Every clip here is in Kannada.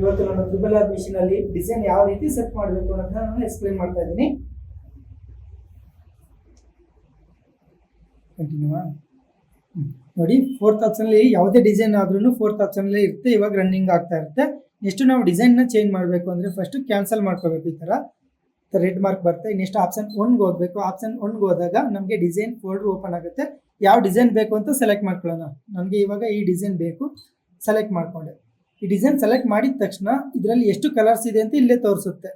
ಇವತ್ತು ನಾನು ತ್ರಿಬಲ್ ಆರ್ ಮಿಷಿನ್ ಅಲ್ಲಿ ಡಿಸೈನ್ ಯಾವ ರೀತಿ ಸೆಟ್ ಮಾಡಬೇಕು ಅಂತ ನಾನು ಎಕ್ಸ್ಪ್ಲೈನ್ ಮಾಡ್ತಾ ಇದ್ದೀನಿ. ನೋಡಿ ಫೋರ್ತ್ ಆಪ್ಷನಲ್ಲಿ ಯಾವುದೇ ಡಿಸೈನ್ ಆದ್ರೂ ಫೋರ್ತ್ ಆಪ್ಷನಲ್ಲಿ ಇರುತ್ತೆ, ಇವಾಗ ರನ್ನಿಂಗ್ ಆಗ್ತಾ ಇರುತ್ತೆ. ನೆಕ್ಸ್ಟ್ ನಾವು ಡಿಸೈನ್ನ ಚೇಂಜ್ ಮಾಡಬೇಕು ಅಂದರೆ ಫಸ್ಟ್ ಕ್ಯಾನ್ಸಲ್ ಮಾಡ್ಕೋಬೇಕು ಈ ಥರ ರೆಡ್ ಮಾರ್ಕ್ ಬರುತ್ತೆ. ನೆಕ್ಸ್ಟ್ ಆಪ್ಷನ್ ಒನ್ಗೆ ಹೋಗ್ಬೇಕು. ಆಪ್ಷನ್ ಒನ್ಗೆ ಹೋದಾಗ ನಮಗೆ ಡಿಸೈನ್ ಫೋಲ್ಡರ್ ಓಪನ್ ಆಗುತ್ತೆ. ಯಾವ ಡಿಸೈನ್ ಬೇಕು ಅಂತ ಸೆಲೆಕ್ಟ್ ಮಾಡ್ಕೊಳ್ಳೋಣ. ನನಗೆ ಇವಾಗ ಈ ಡಿಸೈನ್ ಬೇಕು. ಸೆಲೆಕ್ಟ್ ಮಾಡಿಕೊಂಡೆ. ಈ ಡಿಸೈನ್ ಸೆಲೆಕ್ಟ್ ಮಾಡಿದ ತಕ್ಷಣ ಇದರಲ್ಲಿ ಎಷ್ಟು ಕಲರ್ಸ್ ಇದೆ ಅಂತ ಇಲ್ಲೇ ತೋರಿಸುತ್ತೆ.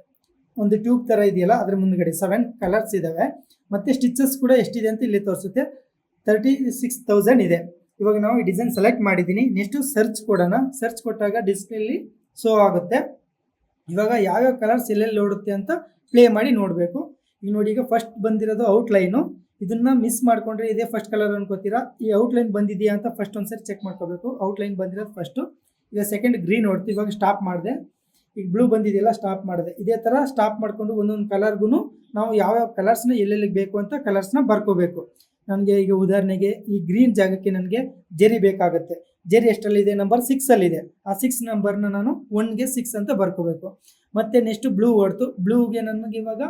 ಒಂದು ಟ್ಯೂಬ್ ಥರ ಇದೆಯಲ್ಲ, ಅದ್ರ ಮುಂದ್ಗಡೆ ಸೆವೆನ್ ಕಲರ್ಸ್ ಇದ್ದಾವೆ ಮತ್ತು ಸ್ಟಿಚಸ್ ಕೂಡ ಎಷ್ಟಿದೆ ಅಂತ ಇಲ್ಲಿ ತೋರಿಸುತ್ತೆ. ತರ್ಟಿ ಸಿಕ್ಸ್ ತೌಸಂಡ್ ಇದೆ. ಇವಾಗ ನಾವು ಈ ಡಿಸೈನ್ ಸೆಲೆಕ್ಟ್ ಮಾಡಿದ್ದೀನಿ. ನೆಕ್ಸ್ಟು ಸರ್ಚ್ ಕೊಡೋಣ ಸರ್ಚ್ ಕೊಟ್ಟಾಗ ಡಿಸ್ಪ್ಲೇಲಿ ಶೋ ಆಗುತ್ತೆ. ಇವಾಗ ಯಾವ್ಯಾವ ಕಲರ್ಸ್ ಎಲ್ಲೆಲ್ಲಿ ಓಡುತ್ತೆ ಅಂತ ಪ್ಲೇ ಮಾಡಿ ನೋಡಬೇಕು. ಈಗ ನೋಡಿ, ಈಗ ಫಸ್ಟ್ ಬಂದಿರೋದು ಔಟ್ಲೈನು ಇದನ್ನ ಮಿಸ್ ಮಾಡ್ಕೊಂಡ್ರೆ ಇದೇ ಫಸ್ಟ್ ಕಲರ್ ಅನ್ಕೋತೀರಾ? ಈ ಔಟ್ಲೈನ್ ಬಂದಿದೆಯಾ ಅಂತ ಫಸ್ಟ್ ಒಂದ್ಸರಿ ಚೆಕ್ ಮಾಡ್ಕೋಬೇಕು. ಔಟ್ಲೈನ್ ಬಂದಿರೋದು ಫಸ್ಟು ಈಗ ಸೆಕೆಂಡ್ ಗ್ರೀನ್ ಹೊಡ್ತು ಇವಾಗ ಸ್ಟಾಪ್ ಮಾಡಿದೆ. ಈಗ ಬ್ಲೂ ಬಂದಿದೆಯಲ್ಲ ಸ್ಟಾಪ್ ಮಾಡಿದೆ. ಇದೇ ಥರ ಸ್ಟಾಪ್ ಮಾಡಿಕೊಂಡು ಒಂದೊಂದು ಕಲರ್ಗೂ ನಾವು ಯಾವ್ಯಾವ ಕಲರ್ಸ್ನ ಎಲ್ಲೆಲ್ಲಿಗೆ ಬೇಕು ಅಂತ ಕಲರ್ಸ್ನ ಬರ್ಕೋಬೇಕು. ನನಗೆ ಈಗ ಉದಾಹರಣೆಗೆ ಈ ಗ್ರೀನ್ ಜಾಗಕ್ಕೆ ನನಗೆ ಜೆರಿ ಬೇಕಾಗುತ್ತೆ. ಜೆರಿ ಎಷ್ಟರಲ್ಲಿದೆ? ನಂಬರ್ ಸಿಕ್ಸಲ್ಲಿದೆ ಆ ಸಿಕ್ಸ್ ನಂಬರ್ನ ನಾನು ಒನ್ಗೆ ಸಿಕ್ಸ್ ಅಂತ ಬರ್ಕೋಬೇಕು. ಮತ್ತು ನೆಕ್ಸ್ಟ್ ಬ್ಲೂ ಹೊಡ್ತು. ಬ್ಲೂಗೆ ನನಗೆ ಇವಾಗ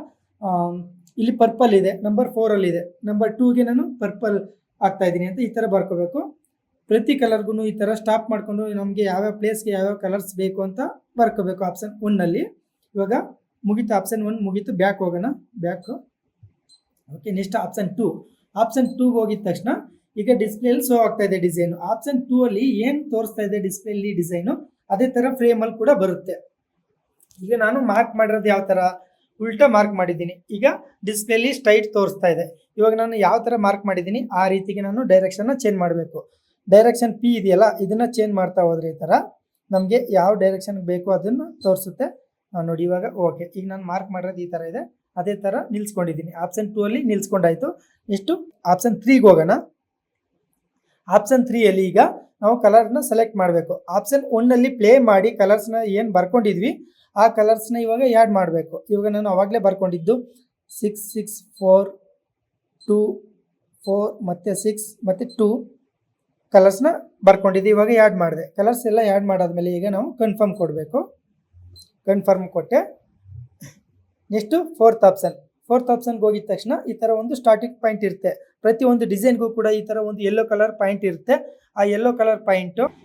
ಇಲ್ಲಿ ಪರ್ಪಲ್ ಇದೆ. ನಂಬರ್ ಫೋರಲ್ಲಿದೆ ನಂಬರ್ ಟೂಗೆ ನಾನು ಪರ್ಪಲ್ ಆಗ್ತಾಯಿದ್ದೀನಿ ಅಂತ ಈ ಥರ ಬರ್ಕೋಬೇಕು. ಪ್ರತಿ ಕಲರ್ಗೂ ಈ ಥರ ಸ್ಟಾಪ್ ಮಾಡಿಕೊಂಡು ನಮಗೆ ಯಾವ್ಯಾವ ಪ್ಲೇಸ್ಗೆ ಯಾವ್ಯಾವ ಕಲರ್ಸ್ ಬೇಕು ಅಂತ ಬರ್ಕೋಬೇಕು ಆಪ್ಷನ್ ಒನ್ನಲ್ಲಿ ಇವಾಗ ಮುಗಿತು ಆಪ್ಷನ್ ಒನ್, ಮುಗೀತು, ಬ್ಯಾಕ್ ಹೋಗೋಣ. Back. Okay, next option two. Option ಟೂಗೆ ಹೋಗಿದ ತಕ್ಷಣ ಈಗ ಡಿಸ್ಪ್ಲೇಲಿ ಶೋ ಆಗ್ತಾ ಇದೆ ಡಿಸೈನು. ಆಪ್ಷನ್ ಟೂ ಅಲ್ಲಿ ಏನು ತೋರಿಸ್ತಾ ಇದೆ ಡಿಸ್ಪ್ಲೇಲಿ ಡಿಸೈನು, ಅದೇ ಥರ ಫ್ರೇಮಲ್ಲಿ ಕೂಡ ಬರುತ್ತೆ. ಈಗ ನಾನು ಮಾರ್ಕ್ ಮಾಡಿರೋದು ಯಾವ ಥರ? ಉಲ್ಟಾ ಮಾರ್ಕ್ ಮಾಡಿದ್ದೀನಿ. ಈಗ ಡಿಸ್ಪ್ಲೇಲಿ ಸ್ಟ್ರೈಟ್ ತೋರಿಸ್ತಾ ಇದೆ. ಇವಾಗ ನಾನು ಯಾವ ಥರ ಮಾರ್ಕ್ ಮಾಡಿದ್ದೀನಿ? ಆ ರೀತಿಗೆ ನಾನು ಡೈರೆಕ್ಷನ್ನ ಚೇಂಜ್ ಮಾಡಬೇಕು. ಡೈರೆಕ್ಷನ್ ಪಿ ಇದೆಯಲ್ಲ, ಇದನ್ನು ಚೇಂಜ್ ಮಾಡ್ತಾ ಹೋದ್ರೆ ಈ ಥರ ನಮಗೆ ಯಾವ ಡೈರೆಕ್ಷನ್ ಬೇಕು ಅದನ್ನು ತೋರಿಸುತ್ತೆ. ನೋಡಿ ಇವಾಗ ಓಕೆ ಈಗ ನಾನು ಮಾರ್ಕ್ ಮಾಡಿರೋದು ಈ ಥರ ಇದೆ. ಅದೇ ಥರ ನಿಲ್ಸ್ಕೊಂಡಿದ್ದೀನಿ. ಆಪ್ಷನ್ ಟೂ ಅಲ್ಲಿ ನಿಲ್ಸ್ಕೊಂಡಾಯ್ತು. ಎಷ್ಟು ಆಪ್ಷನ್ ತ್ರೀಗೆ ಹೋಗೋಣ. ಆಪ್ಷನ್ ತ್ರೀಯಲ್ಲಿ ಈಗ ನಾವು ಕಲರ್ನ ಸೆಲೆಕ್ಟ್ ಮಾಡಬೇಕು. ಆಪ್ಷನ್ ಒನ್ನಲ್ಲಿ ಪ್ಲೇ ಮಾಡಿ ಕಲರ್ಸ್ನ ಏನು ಬರ್ಕೊಂಡಿದ್ವಿ, ಆ ಕಲರ್ಸ್ನ ಇವಾಗ ಆ್ಯಡ್ ಮಾಡಬೇಕು. ಇವಾಗ ನಾನು ಅವಾಗಲೇ ಬರ್ಕೊಂಡಿದ್ದು six six four two four ಮತ್ತು ಸಿಕ್ಸ್ ಮತ್ತು ಟೂ ಕಲರ್ಸ್ನ ಬರ್ಕೊಂಡಿದ್ದು ಇವಾಗ ಆ್ಯಡ್ ಮಾಡಿದೆ. ಕಲರ್ಸ್ ಎಲ್ಲ ಆ್ಯಡ್ ಮಾಡಾದ್ಮೇಲೆ ಈಗ ನಾವು ಕನ್ಫರ್ಮ್ ಕೊಡಬೇಕು. ಕನ್ಫರ್ಮ್ ಕೊಟ್ಟೆ. ನೆಕ್ಸ್ಟು ಫೋರ್ತ್ ಆಪ್ಷನ್ ಫೋರ್ತ್ ಆಪ್ಷನ್ಗೆ ಹೋಗಿದ ತಕ್ಷಣ ಈ ಥರ ಒಂದು ಸ್ಟಾರ್ಟಿಂಗ್ ಪಾಯಿಂಟ್ ಇರುತ್ತೆ. ಪ್ರತಿಯೊಂದು ಡಿಸೈನ್ಗೂ ಕೂಡ ಈ ಥರ ಒಂದು ಯೆಲ್ಲೋ ಕಲರ್ ಪಾಯಿಂಟ್ ಇರುತ್ತೆ. ಆ ಯೆಲ್ಲೋ ಕಲರ್ ಪಾಯಿಂಟು